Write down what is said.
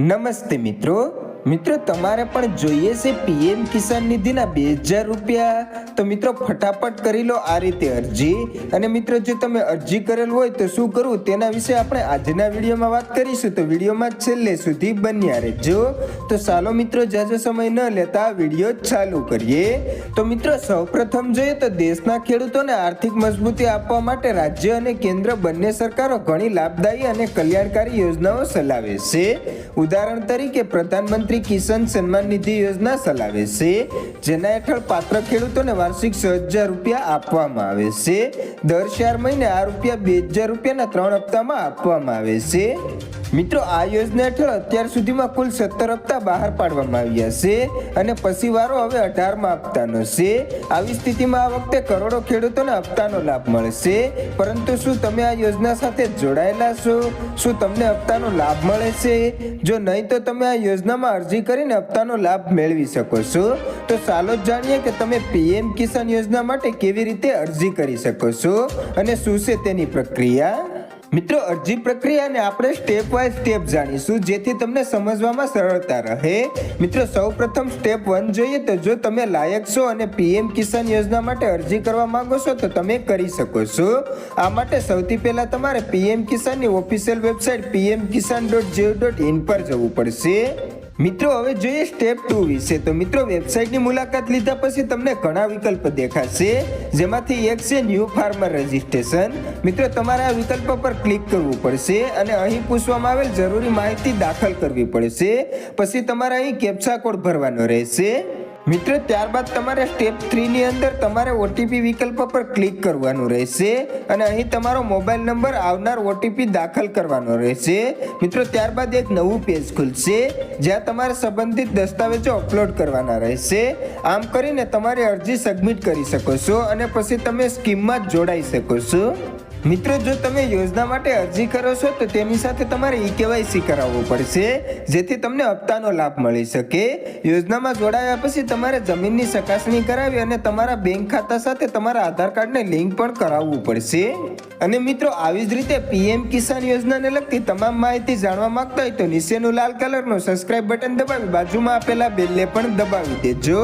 નમસ્તે મિત્રો. મિત્રો, તમારે પણ જોઈએ છે પીએમ કિસાન નિધિના બે હજાર રૂપિયા. તો મિત્રો, ફટાફટ કરી લો આ રીતે અરજી. અને મિત્રો, જો તમે અરજી કરેલ હોય તો શું કરવું તેના વિશે આપણે આજના વિડીયોમાં વાત કરીશું. તો વિડીયોમાં છેલ્લે સુધી બન્યા રહેજો. તો ચાલો મિત્રો જાજો સમય ન લેતા વીડિયો ચાલુ કરીએ. તો મિત્રો, સૌપ્રથમ જોઈએ તો દેશના ખેડૂતોને આર્થિક મજબૂતી આપવા માટે રાજ્ય અને કેન્દ્ર બંને સરકારો ઘણી લાભદાયી અને કલ્યાણકારી યોજનાઓ ચલાવે છે. ઉદાહરણ તરીકે, પ્રધાનમંત્રી કિસાન સન્માન નિધિ યોજના ચલાવે છે, જેના હેઠળ પાત્ર ખેડૂતોને વાર્ષિક છ હજાર રૂપિયા આપવામાં આવે છે. દર ચાર મહિને આ રૂપિયા બે હજાર રૂપિયાના ત્રણ હપ્તામાં આપવામાં આવે છે. મિત્રો, આ યોજના હેઠળ અત્યાર સુધીમાં કુલ સત્તર હપ્તા બહાર પાડવામાં આવ્યા છે અને પછી વારો હવે અઢારમાં હપ્તાનો છે. આવી સ્થિતિમાં આ વખતે કરોડો ખેડૂતોને હપ્તાનો લાભ મળશે. પરંતુ શું તમે આ યોજના સાથે જોડાયેલા છો? શું તમને હપ્તાનો લાભ મળે છે? જો નહીં, તો તમે આ યોજનામાં અરજી કરીને હપ્તાનો લાભ મેળવી શકો છો. તો ચાલો જાણીએ કે તમે પીએમ કિસાન યોજના માટે કેવી રીતે અરજી કરી શકો છો અને શું છે તેની પ્રક્રિયા? મિત્રો, અરજી પ્રક્રિયાને આપણે સ્ટેપ વાય સ્ટેપ જાણીશું, જેથી તમને સમજવામાં સરળતા રહે. મિત્રો, સૌપ્રથમ સ્ટેપ વન જોઈએ તો જો તમે લાયક છો અને પીએમ કિસાન યોજના માટે અરજી કરવા માંગો છો, તો તમે કરી શકો છો. આ માટે સૌથી પહેલા તમારે PM કિસાનની official website PM Kisan dot G O dot in પર જવું પડશે. મિત્રો, હવે જોઈએ સ્ટેપ ટુ વિશે. તો મિત્રો વેબસાઇટની મુલાકાત લીધા પછી તમને ઘણા વિકલ્પ દેખાશે, જેમાંથી એક છે ન્યૂ ફાર્મર રજિસ્ટ્રેશન મિત્રો, તમારે આ વિકલ્પ પર ક્લિક કરવું પડશે અને અહીં પૂછવામાં આવેલ જરૂરી માહિતી દાખલ કરવી પડશે. પછી તમારે અહીં કેપ્સા કોડ ભરવાનો રહેશે. મિત્રો, ત્યારબાદ તમારે સ્ટેપ થ્રીની અંદર તમારે ઓટીપી વિકલ્પ પર ક્લિક કરવાનું રહેશે અને અહીં તમારો મોબાઈલ નંબર આવનાર ઓટીપી દાખલ કરવાનો રહેશે. મિત્રો, ત્યારબાદ એક નવું પેજ ખુલશે, જ્યાં તમારે સંબંધિત દસ્તાવેજો અપલોડ કરવાના રહેશે. આમ કરીને તમારી અરજી સબમિટ કરી શકો છો અને પછી તમે સ્કીમમાં જોડાઈ શકો છો. મિત્રો, જો તમે યોજના માટે અરજી કરો છો, તો તેની સાથે તમારે ઈ કેવાયસી કરાવવું પડશે, જેથી તમને હપ્તાનો લાભ મળી શકે. યોજનામાં જોડાયા પછી તમારે જમીનની ચકાસણી કરાવી અને તમારા બેંક ખાતા સાથે તમારા આધાર કાર્ડને લિંક પણ કરાવવું પડશે. અને મિત્રો, આવી જ રીતે પીએમ કિસાન યોજનાને લગતી તમામ માહિતી જાણવા માંગતા હોય તો નીચેનું લાલ કલરનું સબસ્ક્રાઇબ બટન દબાવી બાજુમાં આપેલા બેલને પણ દબાવી દેજો.